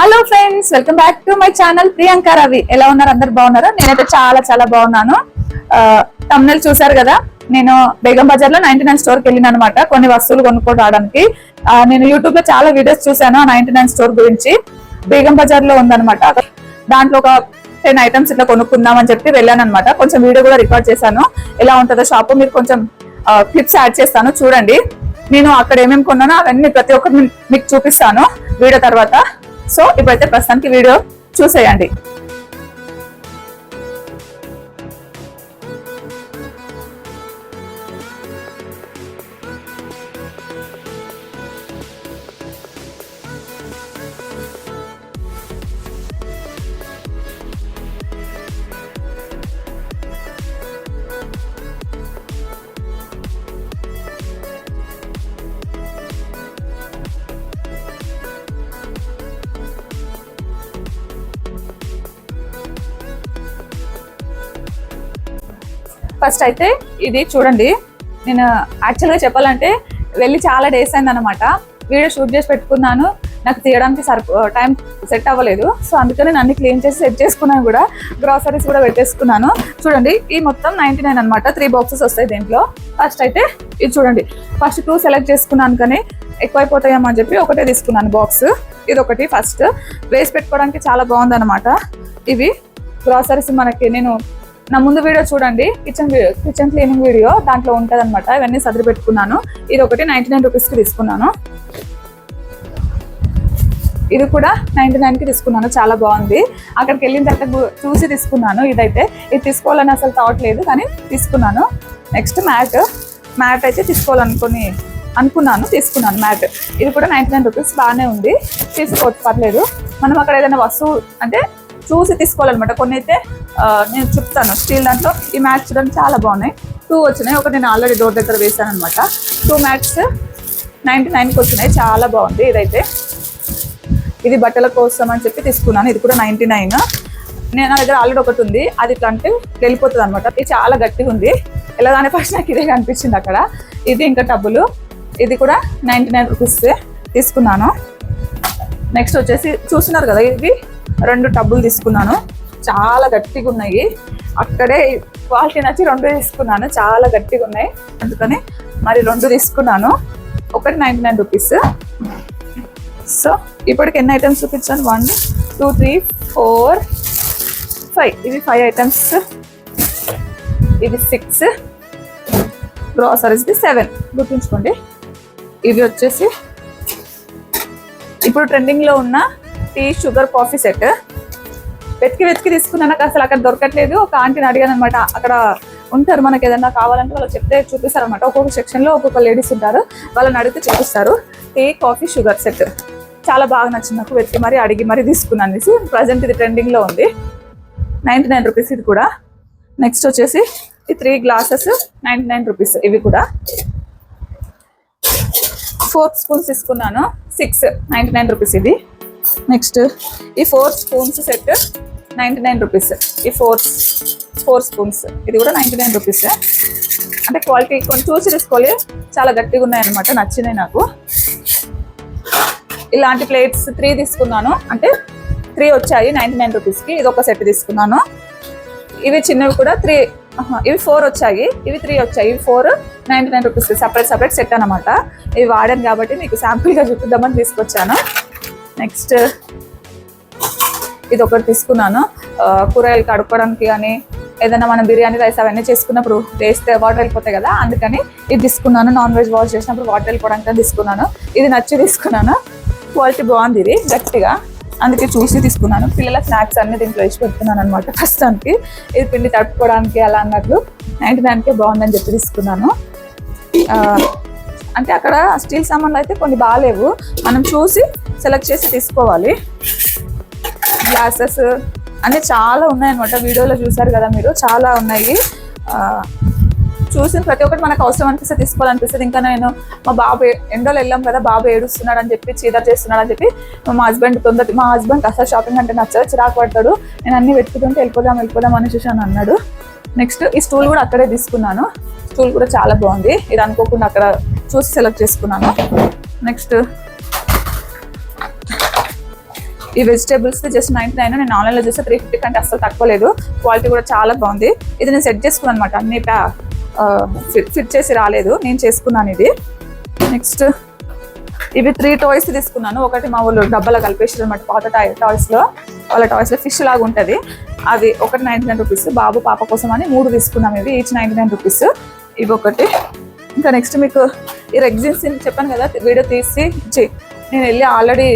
Hello friends welcome back to my channel Priyanka Ravi ఎలా ఉన్నారు? అందరు బాగున్నారు? నేనైతే చాలా చాలా బాగున్నాను. తమ్నెల్ చూసారు కదా? నేను బేగం బజార్లో నైన్టీ నైన్ స్టోర్కి వెళ్ళిన అనమాట కొన్ని వస్తువులు కొనుక్కోవడానికి రావడానికి. నేను యూట్యూబ్లో చాలా వీడియోస్ చూసాను ఆ నైన్టీ నైన్ స్టోర్ గురించి. బేగం బజార్లో ఉందన్నమాట. దాంట్లో ఒక టెన్ ఐటమ్స్ ఇట్లా కొనుక్కుందాం అని చెప్పి వెళ్ళాను అనమాట కొంచెం వీడియో కూడా రికార్డ్ చేశాను. ఎలా ఉంటుందో షాప్ మీరు కొంచెం క్లిప్స్ యాడ్ చేస్తాను చూడండి. నేను అక్కడ ఏమేమి కొన్నానో అవన్నీ ప్రతి ఒక్కటి మీకు చూపిస్తాను. వీడియో తర్వాత. సో ఇప్పుడైతే ప్రస్తుతానికి వీడియో చూసేయండి. ఫస్ట్ అయితే ఇది చూడండి. నేను యాక్చువల్గా చెప్పాలంటే వెళ్ళి చాలా డేస్ అయింది అనమాట వీడియో షూట్ చేసి పెట్టుకున్నాను. నాకు తీయడానికి సరిపో టైం సెట్ అవ్వలేదు. సో అందుకని నేను అన్ని క్లీన్ చేసి సెట్ చేసుకున్నాను కూడా. గ్రాసరీస్ కూడా పెట్టేసుకున్నాను. చూడండి ఈ మొత్తం నైంటీ నైన్ అనమాట త్రీ బాక్సెస్ వస్తాయి దీంట్లో. ఫస్ట్ అయితే ఇది చూడండి. ఫస్ట్ టూ సెలెక్ట్ చేసుకున్నాను కానీ ఎక్కువైపోతాయేమో అని చెప్పి ఒకటే తీసుకున్నాను బాక్స్ ఇది ఒకటి ఫస్ట్ వేసి పెట్టుకోవడానికి చాలా బాగుంది ఇవి గ్రాసరీస్ మనకి నేను నా ముందు వీడియో చూడండి. కిచెన్ కిచెన్ క్లీనింగ్ వీడియో దాంట్లో ఉంటుంది అనమాట ఇవన్నీ సదిరి పెట్టుకున్నాను ఇది ఒకటి నైంటీ నైన్ రూపీస్కి తీసుకున్నాను. ఇది కూడా నైంటీ నైన్కి తీసుకున్నాను. చాలా బాగుంది. అక్కడికి వెళ్ళిన తర్వాత చూసి తీసుకున్నాను. ఇదైతే ఇది తీసుకోవాలని అసలు థాట్ లేదు కానీ తీసుకున్నాను. Next mat. మ్యాట్ అయితే తీసుకోవాలనుకుని అనుకున్నాను తీసుకున్నాను మ్యాట్. ఇది కూడా నైంటీ నైన్ రూపీస్ బాగానే ఉంది. తీసుకోవచ్చు పర్లేదు. మనం అక్కడ ఏదైనా వస్తువు అంటే చూసి తీసుకోవాలన్నమాట. కొన్ని అయితే నేను చెప్తాను. స్టీల్ దాంట్లో ఈ మ్యాట్స్ చూడండి చాలా బాగున్నాయి. టూ వచ్చినాయి. ఒకటి నేను ఆల్రెడీ డోర్ దగ్గర వేసాను అనమాట టూ మ్యాట్స్ నైంటీ నైన్కి వచ్చినాయి. చాలా బాగుంది ఇదైతే. ఇది బట్టల కోసం అని చెప్పి తీసుకున్నాను. ఇది కూడా నైంటీ నైన్ నేను నా దగ్గర ఆల్రెడీ ఒకటి ఉంది. అది ఇట్లా అంటే వెళ్ళిపోతుంది అనమాట ఇది చాలా గట్టిగా ఉంది. ఎలాగానే ఫస్ట్ నాకు ఇదే కనిపించింది అక్కడ. ఇది ఇంకా టబ్బులు. ఇది కూడా నైంటీ నైన్ రూపీస్ తీసుకున్నాను. నెక్స్ట్ వచ్చేసి చూస్తున్నారు కదా ఇవి రెండు టబ్బులు తీసుకున్నాను. చాలా గట్టిగా ఉన్నాయి. అక్కడే క్వాలిటీ నచ్చి రెండు తీసుకున్నాను. చాలా గట్టిగా ఉన్నాయి. అందుకని మరి రెండు తీసుకున్నాను. ఒకటి నైంటీ నైన్ రూపీస్. సో ఇప్పటికి ఎన్ని ఐటమ్స్ చూపించాను? One two three four five ఇవి ఫైవ్ ఐటమ్స్ ఇది సిక్స్ గ్రాసరీస్ది సెవెన్ గుర్తుంచుకోండి. ఇవి వచ్చేసి ఇప్పుడు ట్రెండింగ్లో ఉన్న టీ షుగర్ కాఫీ సెట్ వెతికి వెతికి తీసుకున్నాను. నాకు అసలు అక్కడ దొరకట్లేదు. ఒక ఆంటీని అడిగాను అనమాట అక్కడ ఉంటారు మనకి ఏదైనా కావాలంటే వాళ్ళు చెప్తే చూపిస్తారు అనమాట ఒక్కొక్క సెక్షన్లో ఒక్కొక్క లేడీస్ ఉంటారు. వాళ్ళని అడిగితే చూపిస్తారు టీ కాఫీ షుగర్ సెట్ చాలా బాగా నచ్చింది నాకు వెతికి మరి అడిగి మరీ తీసుకున్నాను అనేసి ప్రజెంట్ ఇది ట్రెండింగ్లో ఉంది. నైంటీ నైన్ రూపీస్ ఇది కూడా. నెక్స్ట్ వచ్చేసి ఈ three glasses ninety nine rupees ఇవి కూడా. ఫోర్ స్పూన్స్ తీసుకున్నాను. సిక్స్ నైంటీ నైన్ రూపీస్ ఇది. నెక్స్ట్ ఈ four spoons set ninety nine rupees. ఈ ఫోర్ ఫోర్ స్పూన్స్. ఇది కూడా నైంటీ నైన్ రూపీస్. అంటే క్వాలిటీ కొంచెం చూసి తీసుకోవాలి. చాలా గట్టిగా ఉన్నాయన్నమాట నచ్చినాయి నాకు. ఇలాంటి ప్లేట్స్ త్రీ తీసుకున్నాను. అంటే త్రీ వచ్చాయి నైంటీ నైన్ రూపీస్కి. ఇది ఒక సెట్ తీసుకున్నాను. ఇవి చిన్నవి కూడా త్రీ ఇవి ఫోర్ వచ్చాయి. ఇవి త్రీ వచ్చాయి. ఇవి ఫోర్ నైంటీ నైన్ రూపీస్కి సపరేట్ సపరేట్ సెట్ అనమాట ఇవి వాడాను కాబట్టి మీకు శాంపుల్గా చూపిద్దామని తీసుకొచ్చాను. నెక్స్ట్ ఇది ఒకటి తీసుకున్నాను. కూరగాయలు కడుక్కోవడానికి కానీ ఏదైనా మనం బిర్యానీ రైస్ అవన్నీ చేసుకున్నప్పుడు వేస్తే వాటర్ వెళ్ళిపోతాయి కదా అందుకని ఇది తీసుకున్నాను. నాన్ వెజ్ వాష్ చేసినప్పుడు వాటర్ వెళ్ళిపోవడానికి తీసుకున్నాను. ఇది నచ్చి తీసుకున్నాను. క్వాలిటీ బాగుంది ఇది గట్టిగా. అందుకే చూసి తీసుకున్నాను. పిల్లల స్నాక్స్ అన్ని దీంట్లో వేసి పెడుతున్నాను అనమాట ప్రస్తుతానికి ఇది పిండి తడుపుకోవడానికి అలా అన్నట్లు నైంటీ నైన్కే బాగుందని చెప్పి తీసుకున్నాను. అంటే అక్కడ స్టీల్ సామాన్లు అయితే కొన్ని బాగాలేవు. మనం చూసి సెలెక్ట్ చేసి తీసుకోవాలి. గ్లాసెస్ అన్నీ చాలా ఉన్నాయన్నమాట. వీడియోలో చూసారు కదా మీరు? చాలా ఉన్నాయి. చూసిన ప్రతి ఒక్కటి మనకు అవసరం అనిపిస్తే తీసుకోవాలనిపిస్తుంది. ఇంకా నేను మా బాబు ఏ- వెళ్ళాం కదా బాబు ఏడుస్తున్నాడు అని చెప్పి చీదర్ చేస్తున్నాడు అని చెప్పి మా హస్బెండ్ తొందర మా హస్బెండ్ అసలు షాపింగ్ అంటే నచ్చదు చిరాకు పడతాడు. నేను అన్ని వెతుకుతుంటే వెళ్ళిపోదాం వెళ్ళిపోదాం అని చూసాను అన్నాడు. నెక్స్ట్ ఈ స్టూల్ కూడా అక్కడే తీసుకున్నాను. స్టూల్ కూడా చాలా బాగుంది. ఇది అనుకోకుండా అక్కడ చూసి సెలెక్ట్ చేసుకున్నాను. నెక్స్ట్ ఈ వెజిటేబుల్స్ జస్ట్ నైన్టీ నైన్ నేను ఆన్లైన్లో చూస్తే త్రీ ఫిఫ్టీ కంటే అసలు తక్కువ లేదు. క్వాలిటీ కూడా చాలా బాగుంది. ఇది నేను సెట్ చేసుకున్నాను అనమాట అన్ని ప్యా ఫిట్ ఫిట్ చేసి రాలేదు. నేను చేసుకున్నాను ఇది. నెక్స్ట్ ఇవి త్రీ టాయ్స్ తీసుకున్నాను. ఒకటి మా ఊళ్ళో డబ్బాలో కలిపేసారు అనమాట పాత టాయ్ టాయ్స్లో వాళ్ళ టాయ్స్లో ఫిష్ లాగా ఉంటుంది. అది ఒకటి నైంటీ నైన్ రూపీస్ బాబు పాప కోసం అని మూడు తీసుకున్నాం ఇవి ఈచ్ నైంటీ నైన్ రూపీస్ ఇవి ఒకటి. ఇంకా నెక్స్ట్ మీకు ఈ రెగ్జిన్స్ చెప్పాను కదా వీడియో తీసి నేను వెళ్ళి ఆల్రెడీ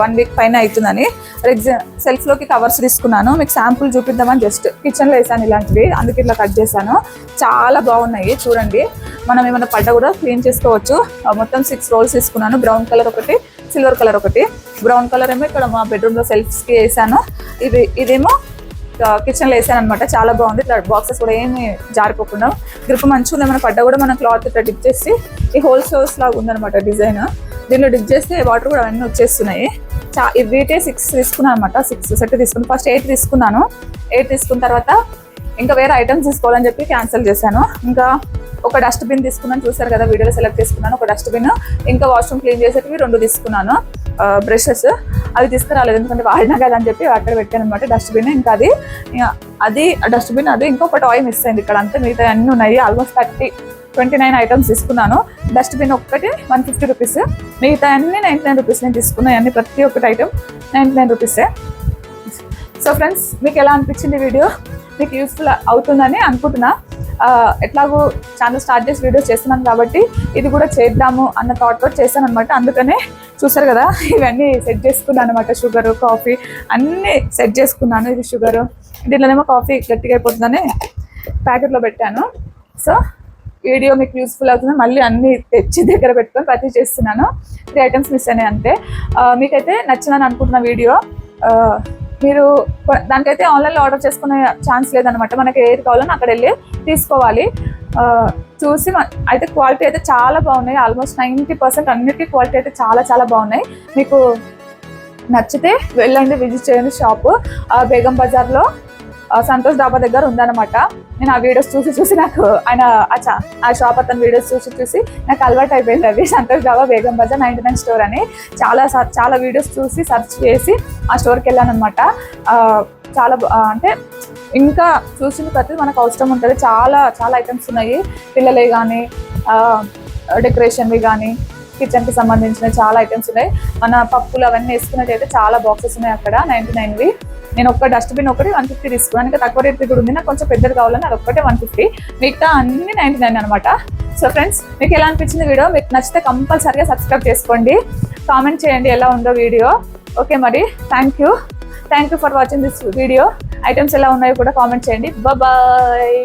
వన్ వీక్ పైన అవుతుందని రెగ్జిన్ సెల్ఫ్లోకి కవర్స్ తీసుకున్నాను. మీకు శాంపుల్ చూపిద్దామని జస్ట్ కిచెన్లో వేసాను ఇలాంటివి. అందుకే ఇట్లా కట్ చేశాను. చాలా బాగున్నాయి చూడండి. మనం ఏమైనా పడ్డ కూడా క్లీన్ చేసుకోవచ్చు. మొత్తం సిక్స్ రోల్స్ తీసుకున్నాను. బ్రౌన్ కలర్ ఒకటి సిల్వర్ కలర్ ఒకటి. బ్రౌన్ కలర్ ఏమో ఇక్కడ మా బెడ్రూమ్లో సెల్ఫ్స్కి వేసాను. ఇది ఇదేమో కిచెన్లో వేసాను అనమాట చాలా బాగుంది. ఇట్లా బాక్సెస్ కూడా ఏమి జారిపోకుండా. గ్రిప్ మంచిగా ఉంది ఏమైనా పడ్డా కూడా మనం క్లాత్ ఇట్లా డిప్ చేసి ఈ హోల్ షోస్ లాగా ఉందన్నమాట డిజైన్ దీనిలో డిప్ చేస్తే వాటర్ కూడా అవన్నీ వచ్చేస్తున్నాయి. చా వీటే సిక్స్ తీసుకున్నాను అనమాట సిక్స్ సెట్ తీసుకున్నాను ఫస్ట్ ఎయిట్ తీసుకున్నాను. ఎయిట్ తీసుకున్న తర్వాత ఇంకా వేరే ఐటమ్స్ తీసుకోవాలని చెప్పి క్యాన్సిల్ చేశాను. ఇంకా ఒక డస్ట్బిన్ తీసుకున్నాను. చూసారు కదా వీడియోలో సెలెక్ట్ చేసుకున్నాను. ఒక డస్ట్బిన్ ఇంకా వాష్రూమ్ క్లీన్ చేసేటివి రెండు తీసుకున్నాను. బ్రషెస్ అవి తీసుకురాలేదు. ఎందుకంటే వాడినా కదా అని చెప్పి అక్కడ పెట్టాను అనమాట డస్ట్బిన్ ఇంకా అది అది డస్ట్బిన్ అది ఇంకొక టాయ్ మిస్ అయింది ఇక్కడ. అంతా మిగతా అన్నీ ఉన్నాయి. Almost thirty twenty nine items తీసుకున్నాను. డస్ట్బిన్ ఒక్కటి వన్ ఫిఫ్టీ రూపీస్ మిగతా అన్ని నైంటీ నైన్ రూపీస్ నేను తీసుకున్నాను అన్ని ప్రతి ఒక్కటి ఐటమ్ నైంటీ నైన్ రూపీసే సో ఫ్రెండ్స్ మీకు ఎలా అనిపించింది వీడియో? మీకు యూస్ఫుల్ అవుతుందని అనుకుంటున్నా. ఎట్లాగో ఛానల్ స్టార్ట్ చేసి వీడియోస్ చేస్తున్నాను కాబట్టి ఇది కూడా చేద్దాము అన్న థాట్తో తోటి చేశాను అనమాట అందుకనే చూసారు కదా ఇవన్నీ సెట్ చేసుకున్నాను అనమాట షుగర్ కాఫీ అన్నీ సెట్ చేసుకున్నాను ఇది షుగర్ దీంట్లోనేమో కాఫీ గట్టిగా అయిపోతుందని ప్యాకెట్లో పెట్టాను. సో వీడియో మీకు యూస్ఫుల్ అవుతుంది. మళ్ళీ అన్ని తెచ్చి దగ్గర పెట్టుకొని ప్రతి చేస్తున్నాను. త్రీ ఐటమ్స్ మిస్ అయినాయి అంతే. మీకైతే నచ్చిందని అనుకుంటున్న వీడియో మీరు దానికైతే ఆన్లైన్లో ఆర్డర్ చేసుకునే ఛాన్స్ లేదనమాట మనకి ఏది కావాలో అక్కడ వెళ్ళి తీసుకోవాలి. చూసి అయితే క్వాలిటీ అయితే చాలా బాగున్నాయి. ఆల్మోస్ట్ నైంటీ పర్సెంట్ అన్నిటికీ క్వాలిటీ అయితే చాలా చాలా బాగున్నాయి. మీకు నచ్చితే వెళ్ళండి విజిట్ చేయండి షాపు ఆ, బేగం బజార్లో సంతోష్ డాబా దగ్గర ఉందన్నమాట. నేను ఆ వీడియోస్ చూసి చూసి నాకు ఆయన అచ్చా ఆ షాప్ అతని వీడియోస్ చూసి చూసి నాకు అలవాటు అయిపోయింది అది. Santosh Dhaba Begum Bazar ninety nine store అని. చాలా చాలా వీడియోస్ చూసి సెర్చ్ చేసి ఆ స్టోర్కి వెళ్ళాను అనమాట చాలా అంటే ఇంకా చూసిన ప్రతి మనకు అవసరం ఉంటుంది. చాలా చాలా ఐటమ్స్ ఉన్నాయి. పిల్లలే కానీ డెకరేషన్వి కానీ కిచెన్కి సంబంధించిన చాలా ఐటమ్స్ ఉన్నాయి. మన పప్పులు అవన్నీ వేసుకున్నట్టయితే చాలా బాక్సెస్ ఉన్నాయి అక్కడ నైంటీ నైన్వి నేను ఒక్క డస్ట్బిన్ ఒకటి వన్ ఫిఫ్టీ తీసుకున్నాను ఇంకా తక్కువ రేట్ కూడా ఉంది. నాకు కొంచెం పెద్దది కావాలని అది ఒక్కటే వన్ ఫిఫ్టీ మిగతా అన్ని నైంటీ నైన్ అనమాట సో ఫ్రెండ్స్ మీకు ఎలా అనిపించింది వీడియో? మీకు నచ్చితే కంపల్సరీగా సబ్స్క్రైబ్ చేసుకోండి. కామెంట్ చేయండి ఎలా ఉందో వీడియో. ఓకే మరి. Thank you thank you for watching this video items ఎలా ఉన్నాయో కూడా కామెంట్ చేయండి. బాయ్